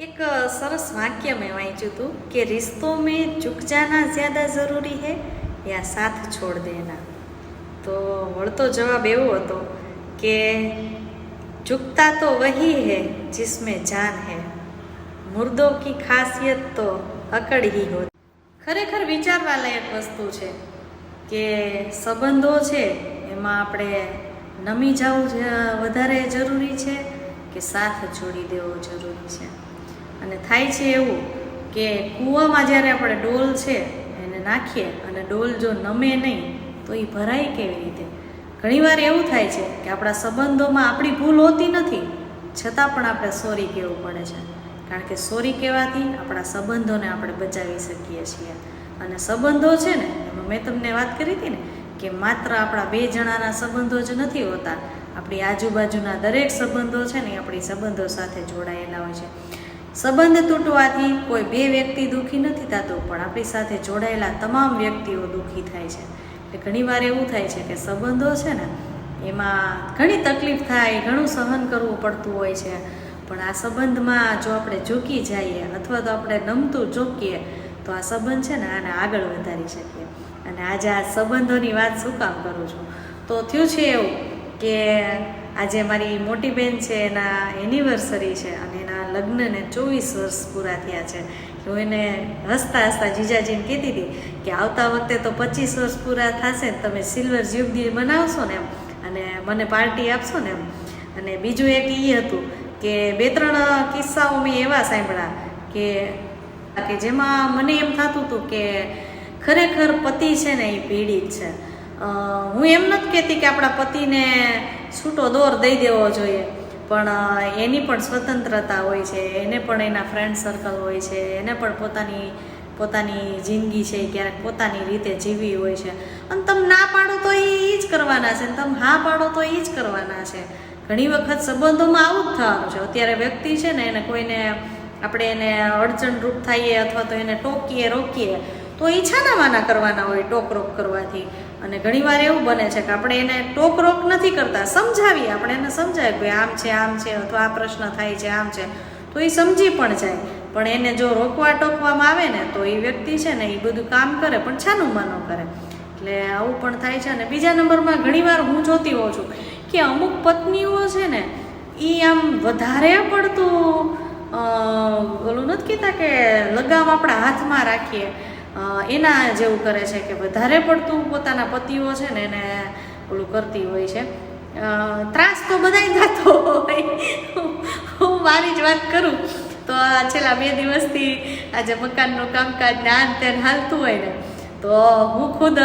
એક સરસ વાક્ય મેં વાંચ્યું હતું કે રિશ્તો મેં ઝુક જાના જ્યાદા જરૂરી હે, યા સાથ છોડ દેના. તો વળતો જવાબ એવો હતો કે ઝુકતા તો વહી હે જિસમે જાન હે, મુર્દો કી ખાસિયત તો અકડી હો ખરેખર વિચારવા લાયક વસ્તુ છે કે સંબંધો છે, એમાં આપણે નમી જવું વધારે જરૂરી છે કે સાથ જોડી દેવો જરૂરી છે. અને થાય છે એવું કે કૂવામાં જ્યારે આપણે ડોલ છે, એને નાખીએ અને ડોલ જો નમે નહીં, તો એ ભરાય કેવી રીતે? ઘણીવાર એવું થાય છે કે આપણા સંબંધોમાં આપણી ભૂલ હોતી નથી, છતાં પણ આપણે સોરી કહેવું પડે છે. કારણ કે સોરી કહેવાથી આપણા સંબંધોને આપણે બચાવી શકીએ છીએ. અને સંબંધો છે ને, એમાં મેં તમને વાત કરી હતી ને, કે માત્ર આપણા બે જણાના સંબંધો જ નથી હોતા, આપણી આજુબાજુના દરેક સંબંધો છે ને, એ આપણી સંબંધો સાથે જોડાયેલા હોય છે. સંબંધ તૂટવાથી કોઈ બે વ્યક્તિ દુઃખી નથી થતો, પણ આપણી સાથે જોડાયેલા તમામ વ્યક્તિઓ દુઃખી થાય છે. એટલે ઘણીવાર એવું થાય છે કે સંબંધો છે ને, એમાં ઘણી તકલીફ થાય, ઘણું સહન કરવું પડતું હોય છે. પણ આ સંબંધમાં જો આપણે ઝૂકી જઈએ અથવા તો આપણે નમતું ઝૂકીએ, તો આ સંબંધ છે ને આને આગળ વધારી શકીએ. અને આજે આ સંબંધોની વાત શું કામ કરું છું? તો થયું છે એવું કે આજે મારી મોટી બેન છે, એના એનિવર્સરી છે અને લગ્નને ચોવીસ વર્ષ પૂરા થયા છે. હું એને હસતા હસતા જીજાજીને કહેતી હતી કે આવતા વખતે તો પચીસ વર્ષ પૂરા થશે ને તમે સિલ્વર જ્યુબલી બનાવશો ને એમ. અને મને પાર્ટી આપશો ને એમ. અને બીજું એક એ હતું કે બે ત્રણ કિસ્સાઓ મેં એવા સાંભળ્યા કે કે જેમાં મને એમ થતું હતું કે ખરેખર પતિ છે ને એ પીડિત છે. હું એમ નથી કહેતી કે આપણા પતિને છૂટો દોર દઈ દેવો જોઈએ. પણ એની પણ સ્વતંત્રતા હોય છે, એને પણ એના ફ્રેન્ડ સર્કલ હોય છે, એને પણ પોતાની પોતાની જિંદગી છે ક્યારેક પોતાની રીતે જીવવી હોય છે. અને તમે ના પાડો તો એ જ કરવાના છે તમે હા પાડો તો એ જ કરવાના છે. ઘણી વખત સંબંધોમાં આવું જ થવાનું છે. અત્યારે વ્યક્તિ છે ને, એને કોઈને આપણે એને અડચણરૂપ થઈએ અથવા તો એને ટોકીએ, રોકીએ, તો એ છાનામાના કરવાના હોય ટોક રોક કરવાથી. અને ઘણીવાર એવું બને છે કે આપણે એને ટોક રોક નથી કરતા, સમજાવીએ. આપણે એને સમજાવીએ કે આમ છે આમ છે, અથવા આ પ્રશ્ન થાય છે, આમ છે. તો એ સમજી પણ જાય. પણ એને જો રોકવા ટોકવામાં આવે ને, તો એ વ્યક્તિ છે ને એ બધું કામ કરે, પણ છાનું માનો કરે. એટલે આવું પણ થાય છે. અને બીજા નંબરમાં ઘણીવાર હું જોતી હોઉં છું કે અમુક પત્નીઓ છે ને એ આમ વધારે પડતું ઓલું નથી કહેતા કે લગામ આપણા હાથમાં રાખીએ. એના જેવું કરે છે કે વધારે પડતું પોતાના પતિઓ છે ને એને ઓલું કરતી હોય છે. ત્રાસ તો બધાય થતો હોય. હું મારી જ વાત કરું. તો આ છેલ્લા બે દિવસથી આજે મકાનનું કામકાજ ને તેન હાલતું હોય ને, તો હું ખુદ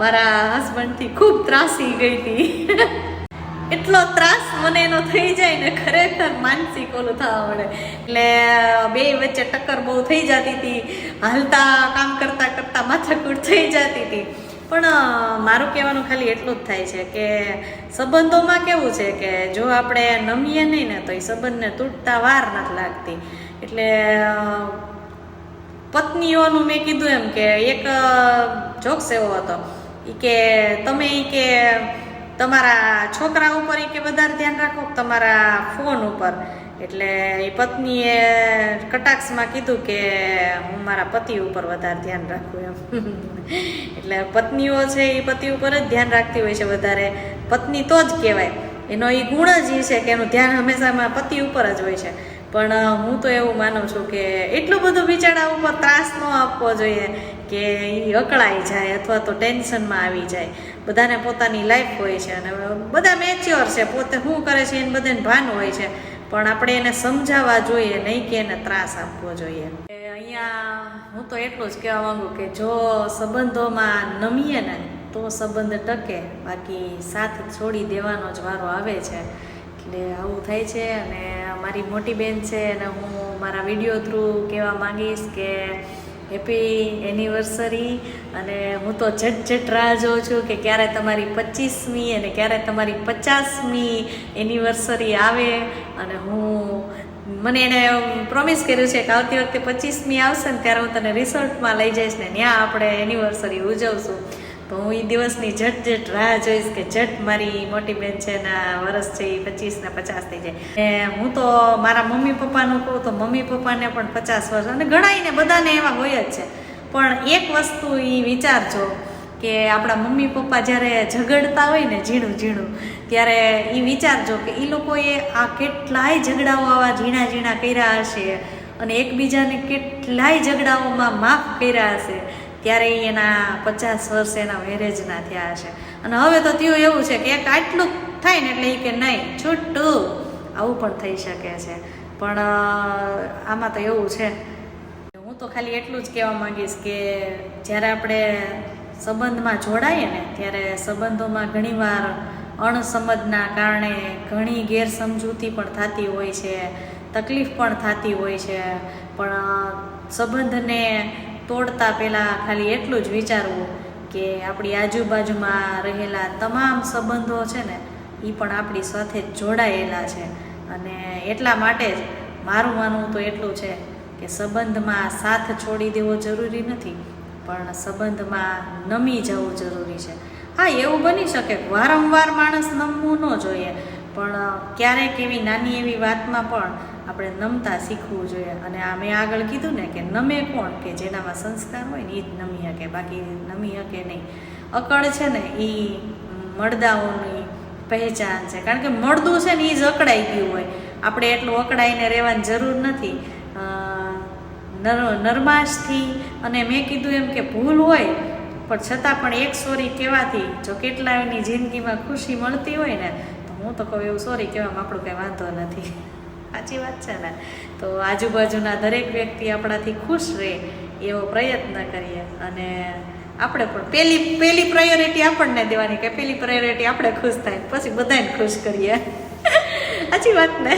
મારા હસબન્ડથી ખૂબ ત્રાસી ગઈ હતી. એટલો ત્રાસ મને એનો થઈ જાય ને ખરેખર માનસિક ઓલું થવા મળે એટલે બે વચ્ચે ટક્કર બહુ થઈ જતી હતી. હાલતા કામ કરતાં કરતાં માથાકૂટ થઈ જતી હતી. પણ મારું કહેવાનું ખાલી એટલું જ થાય છે કે સંબંધોમાં કેવું છે કે જો આપણે નમીએ નહીં ને તો એ સંબંધને તૂટતા વાર નથી લાગતી. એટલે પત્નીઓનું મેં કીધું એમ કે એક જોક્સ એવો હતો. કે, તમે કે તમારા છોકરા ઉપર કે વધારે ધ્યાન રાખો તમારા ફોન ઉપર. એટલે એ પત્નીએ કટાક્ષમાં કીધું કે હું મારા પતિ ઉપર વધારે ધ્યાન રાખું એમ. એટલે પત્નીઓ છે એ પતિ ઉપર જ ધ્યાન રાખતી હોય છે વધારે. પત્ની તો જ કહેવાય. એનો એ ગુણ જ એ છે કે એનું ધ્યાન હંમેશા પતિ ઉપર જ હોય છે. પણ હું તો એવું માનું છું કે એટલું બધું બિચારા ઉપર ત્રાસ ન આપવો જોઈએ કે એ અકળાઈ જાય અથવા તો ટેન્શનમાં આવી જાય. બધાને પોતાની લાઈફ હોય છે અને બધા મેચ્યોર છે, પોતે શું કરે છે એને બધાને ભાન હોય છે. પણ આપણે એને સમજાવવા જોઈએ, નહીં કે એને ત્રાસ આપવો જોઈએ. અહીંયા હું તો એટલું જ કહેવા માંગુ કે જો સંબંધોમાં નમીએ ને તો સંબંધ ટકે, બાકી સાથ છોડી દેવાનો જ વારો આવે છે. એટલે આવું થાય છે અને મારી મોટી બેન છે અને હું મારા વીડિયો થ્રુ કહેવા માંગીશ કે હેપી એનિવર્સરી અને હું તો ઝટ ઝટ રાહ જોઉં છું કે ક્યારે તમારી પચીસમી અને ક્યારે તમારી પચાસમી એનિવર્સરી આવે. અને હું, મને એને પ્રોમિસ કર્યું છે કે આવતી વખતે પચીસમી આવશે ને ત્યારે હું તને રિસોર્ટમાં લઈ જઈશ ને ત્યાં આપણે એનિવર્સરી ઉજવશું. તો હું એ દિવસની જટ જટ રાહ જોઈશ કે જટ મારી મોટી બેન છે ના વરસ છે એ પચીસ ને પચાસ થઈ જાય. ને હું તો મારા મમ્મી પપ્પાનું કહું તો મમ્મી પપ્પાને પણ પચાસ વર્ષ અને ઘણાઈને બધાને એવા હોય જ છે. પણ એક વસ્તુ એ વિચારજો કે આપણા મમ્મી પપ્પા જ્યારે ઝઘડતા હોય ને ઝીણું ઝીણું, ત્યારે એ વિચારજો કે એ લોકોએ આ કેટલાય ઝઘડાઓ આવા ઝીણા ઝીણા કર્યા હશે અને એકબીજાને કેટલાય ઝઘડાઓમાં માફ કર્યા હશે. ત્યારે ઈ એના પચાસ વર્ષ એના મેરેજના થયા હશે. અને હવે તો થયું એવું છે કે એક આટલું થાય ને એટલે એ કે નહીં, છૂટું. આવું પણ થઈ શકે છે. પણ આમાં તો એવું છે. હું તો ખાલી એટલું જ કહેવા માંગીશ કે જ્યારે આપણે સંબંધમાં જોડાઈએ ને, ત્યારે સંબંધોમાં ઘણીવાર અણસમજના કારણે ઘણી ગેરસમજૂતી પણ થતી હોય છે, તકલીફ પણ થતી હોય છે. પણ સંબંધને તોડતા પહેલાં ખાલી એટલું જ વિચારવું કે આપણી આજુબાજુમાં રહેલા તમામ સંબંધો છે ને એ પણ આપણી સાથે જોડાયેલા છે. અને એટલા માટે જ મારું માનવું તો એટલું છે કે સંબંધમાં સાથ છોડી દેવો જરૂરી નથી, પણ સંબંધમાં નમી જવું જરૂરી છે. હા, એવું બની શકે વારંવાર માણસ નમવું ન જોઈએ, પણ ક્યારેક એવી નાની એવી વાતમાં પણ આપણે નમતા શીખવું જોઈએ. અને આ મેં આગળ કીધું ને કે નમે કોણ કે જેનામાં સંસ્કાર હોય ને એ જ નમી શકે બાકી નમી શકે નહીં. અકળ છે ને એ મળદાઓની પહેચાન છે. કારણ કે મળદું છે ને એ જ અકળાઈ ગયું હોય. આપણે એટલું અકળાઈને રહેવાની જરૂર નથી. નર, નરમાશથી અને મેં કીધું એમ કે ભૂલ હોય, પણ છતાં પણ એક સોરી કહેવાથી જો કેટલાયની જિંદગીમાં ખુશી મળતી હોય ને, તો હું તો કહું એવું સોરી કહેવામાં આપણું કંઈ વાંધો નથી. સાચી વાત છે ને? તો આજુબાજુના દરેક વ્યક્તિ આપણાથી ખુશ રહે એવો પ્રયત્ન કરીએ. અને આપણે પણ પેલી પેલી પ્રાયોરિટી આપણને દેવાની કે પેલી પ્રાયોરિટી આપણે ખુશ થાય, પછી બધાને ખુશ કરીએ. સાચી વાત ને?